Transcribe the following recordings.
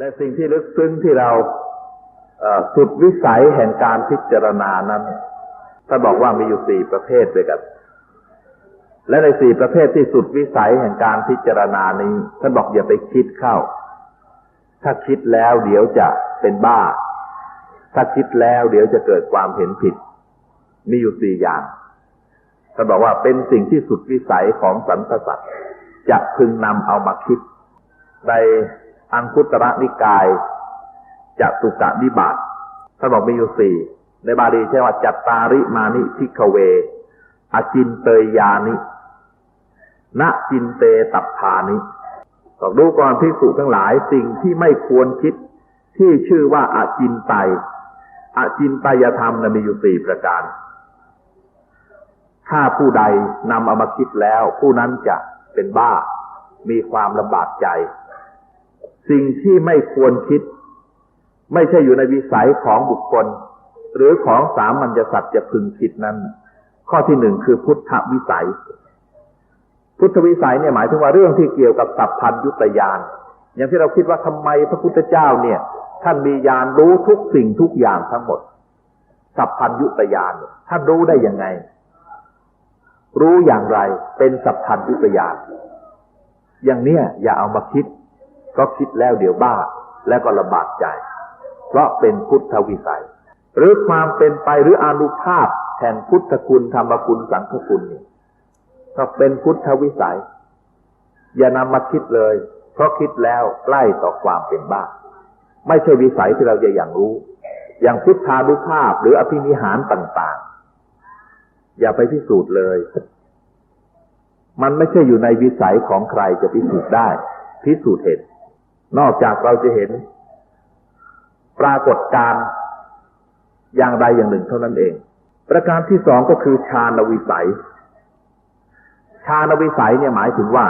และสิ่งที่ลึกซึ้งที่เราสุดวิสัยแห่งการพิจารณานั้นท่านบอกว่ามีอยู่สี่ประเภทด้วยกัน และในสี่ประเภทที่สุดวิสัยแห่งการพิจารณานี้ท่านบอกอย่าไปคิดเข้า ถ้าคิดแล้วเดี๋ยวจะเป็นบ้า ถ้าคิดแล้วเดี๋ยวจะเกิดความเห็นผิด มีอยู่สี่อย่างท่านบอกว่าเป็นสิ่งที่สุดวิสัยของสรรพสัตว์จะพึงนำเอามาคิดใน อังคุตระนิกายจตุกะนิบาตท่านบอกมีอยู่สี่ในบาลีใช้ว่าจัตตาริมานิทิกเว อจินเตยยานิณจินเตตับพานิบอกดูก่อนพิสุทั้งหลายสิ่งที่ไม่ควรคิดที่ชื่อว่าอาจินไตอาจินไตยธรรมนะมีอยู่สี่ประการ ถ้าผู้ใดนำเอามาคิดแล้ว ผู้นั้นจะเป็นบ้า มีความลำบากใจ สิ่งที่ไม่ควรคิด ไม่ใช่อยู่ในวิสัยของบุคคล หรือของสามัญญสัตว์จะพึงคิดนั้น ข้อที่หนึ่งคือพุทธวิสัย พุทธวิสัยเนี่ยหมายถึงว่าเรื่องที่เกี่ยวกับสัพพัญยุตยานอย่างที่เราคิดว่าทำไมพระพุทธเจ้าเนี่ย ท่านมียานรู้ทุกสิ่งทุกอย่างทั้งหมด สัพพัญยุตยานท่านรู้ได้ยังไง รู้อย่างไรเป็นสัพพัญยุตยานอย่างเนี้ยอย่าเอามาคิด ก็คิดแล้วเดี๋ยวบ้าแล้วก็ลำบากใจ เพราะเป็นพุทธวิสัย หรือความเป็นไปหรืออนุภาพแห่งพุทธคุณธรรมคุณสังฆคุณนี่ก็เป็นพุทธวิสัย อย่านำมาคิดเลย เพราะคิดแล้วใกล้ต่อความเป็นบ้า ไม่ใช่วิสัยที่เราจะอย่างรู้ อย่างพุทธานุภาพหรืออภินิหารต่าง ๆ อย่าไปพิสูจน์เลย มันไม่ใช่อยู่ในวิสัยของใครจะพิสูจน์ได้ พิสูจน์เห็น นอกจากเราจะเห็น ปรากฏการ์อย่างใดอย่างหนึ่งเท่านั้นเอง ประการที่สองก็คือฌานวิสัย ฌานวิสัยเนี่ยหมายถึงว่า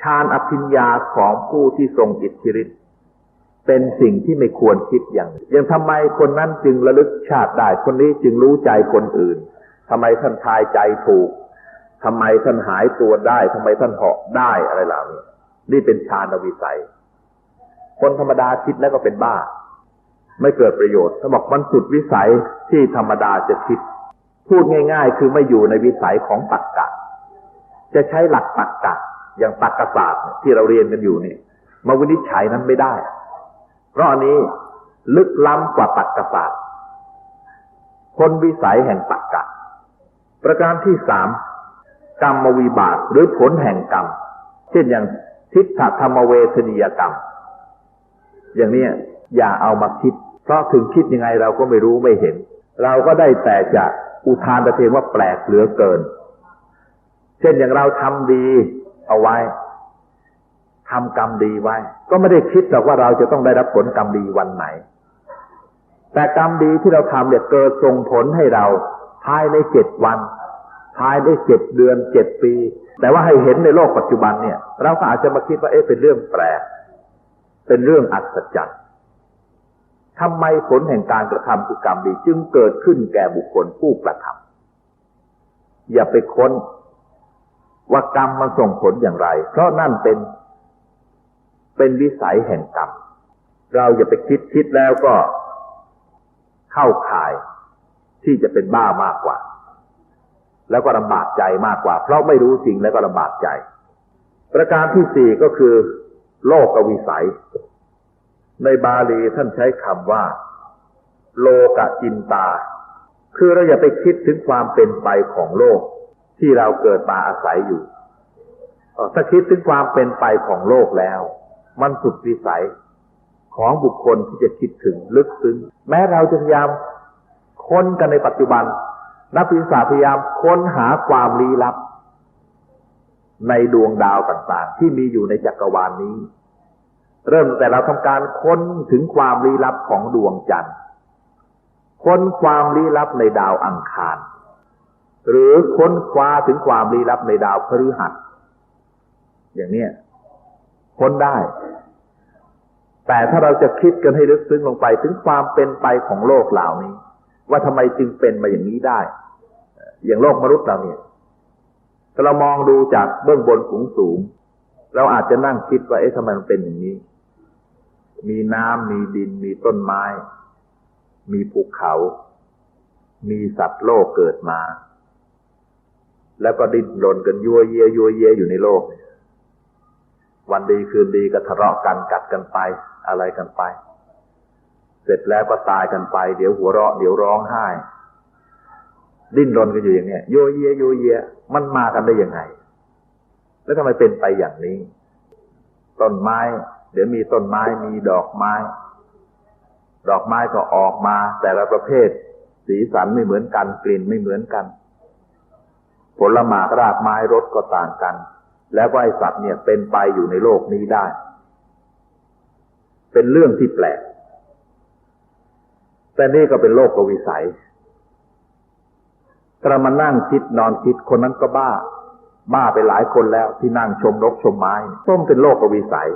ฌานอภิญญาของผู้ที่ทรงอิทธิฤทธิ์เป็นสิ่งที่ไม่ควรคิดอย่างยังทำไมคนนั้นจึงระลึกชาติได้ คนนี้จึงรู้ใจคนอื่นทำไมท่านทายใจถูกทำไมท่านหายตัวได้ทำไมท่านเหาะได้อะไรเหล่านี้ นี่เป็นฌานวิสัย คนธรรมดาคิดแล้วก็เป็นบ้า ไม่เกิดประโยชน์ถ้าบอกมันสุดวิสัยที่ธรรมดาจะคิด พูดง่าย ๆ คือไม่อยู่ในวิสัยของตักกะ จะใช้หลักตักกะ อย่างตักกศาสตร์ที่เราเรียนกันอยู่นี่มาวินิจฉัยนั้นไม่ได้ เพราะอันนี้ลึกล้ำกว่าตักกศาสตร์คนวิสัยแห่งตักกะ ประการที่สามกรรมวิบากหรือผลแห่งกรรม เช่นอย่าง ทิฏฐธรรมเวทนียกรรม อย่างนี้อย่าเอามาคิด เพราะถึงคิดยังไงเราก็ไม่รู้ไม่เห็น เราก็ได้แต่จะอุทานแต่เพียงว่าแปลกเหลือเกิน เช่นอย่างเราทำดีเอาไว้ทำกรรมดีไว้ ก็ไม่ได้คิดหรอกว่าเราจะต้องได้รับผลกรรมดีวันไหน แต่กรรมดีที่เราทำเนี่ยเกิดส่งผลให้เราภายในเจ็ดวันภายในเจ็ดเดือนเจ็ดปี แต่ว่าให้เห็นในโลกปัจจุบันเนี่ย เราก็อาจจะมาคิดว่าเอ๊ะเป็นเรื่องแปลก เป็นเรื่องอัศจรรย์ทำไมผลแห่งการกระทำคือกรรมดี จึงเกิดขึ้นแก่บุคคลผู้กระทำอย่าไปค้นว่ากรรมมันส่งผลอย่างไร เพราะนั่นเป็นเป็นวิสัยแห่งกรรม เราอย่าไปคิดคิดแล้วก็เข้าข่ายที่จะเป็นบ้ามากกว่า แล้วก็ลำบากใจมากกว่า เพราะไม่รู้จริงแล้วก็ลำบากใจ ประการที่สี่ก็คือ โลกวิสัย ในบาลีท่านใช้คำว่า โลกจินตา คือเราอย่าไปคิดถึงความเป็นไปของโลก ที่เราเกิดมาอาศัยอยู่ถ้าคิดถึงความเป็นไปของโลกแล้ว มันสุดวิสัยของบุคคลที่จะคิดถึงลึกซึ้งแม้เราจะพยายามค้นกันในปัจจุบัน นักวิทยาศาสตร์พยายามค้นหาความลี้ลับ ในดวงดาวต่างๆ ที่มีอยู่ในจักรวาลนนี้ เริ่มแต่เราทำการค้นถึงความลี้ลับของดวงจันทร์ ค้นความลี้ลับในดาวอังคาร หรือค้นคว้าถึงความลี้ลับในดาวพฤหัส อย่างเนี้ยค้นได้ แต่ถ้าเราจะคิดกันให้ลึกซึ้งลงไปถึงความเป็นไปของโลกเหล่านี้ ว่าทำไมจึงเป็นมาอย่างนี้ได้ อย่างโลกมนุษย์เราเนี่ยถ้าเรามองดูจากเบื้องบนสูงสูง เราอาจจะนั่งคิดว่าเอ๊ะทำไมมันเป็นอย่างนี้ มีน้ำมีดินมีต้นไม้ มีภูเขา มีสัตว์โลกเกิดมา แล้วก็ดิ้นรนกันยัวเยียยัวเยียอยู่ในโลก วันดีคืนดีก็ทะเลาะกันกัดกันไป อะไรกันไป เสร็จแล้วก็ตายกันไป เดี๋ยวหัวเราะ เดี๋ยวร้องไห้ ดิ้นรนกันอยู่อย่างเนี้ยโยเยโยเยมันมากันได้ยังไง แล้วทำไมเป็นไปอย่างนี้ ต้นไม้ เดี๋ยวมีต้นไม้มีดอกไม้ ดอกไม้ก็ออกมา แต่ละประเภท สีสันไม่เหมือนกัน กลิ่นไม่เหมือนกัน ผลหมากรากไม้รสก็ต่างกัน แล้วก็ไอสัตว์เนี่ยเป็นไปอยู่ในโลกนี้ได้ เป็นเรื่องที่แปลก แต่นี่ก็เป็นโลกกวิสัยถ้ามานั่งคิดนอนคิดคนนั้นก็บ้า บ้าไปหลายคนแล้วที่นั่งชมนกชมไม้ต้มเป็นโลกกวิสัย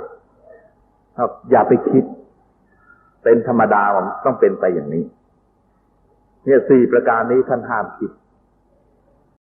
ครับอย่าไปคิด เป็นธรรมดามันต้องเป็นไปอย่างนี้ เนี่ยสี่ประการนี้ท่านห้ามคิด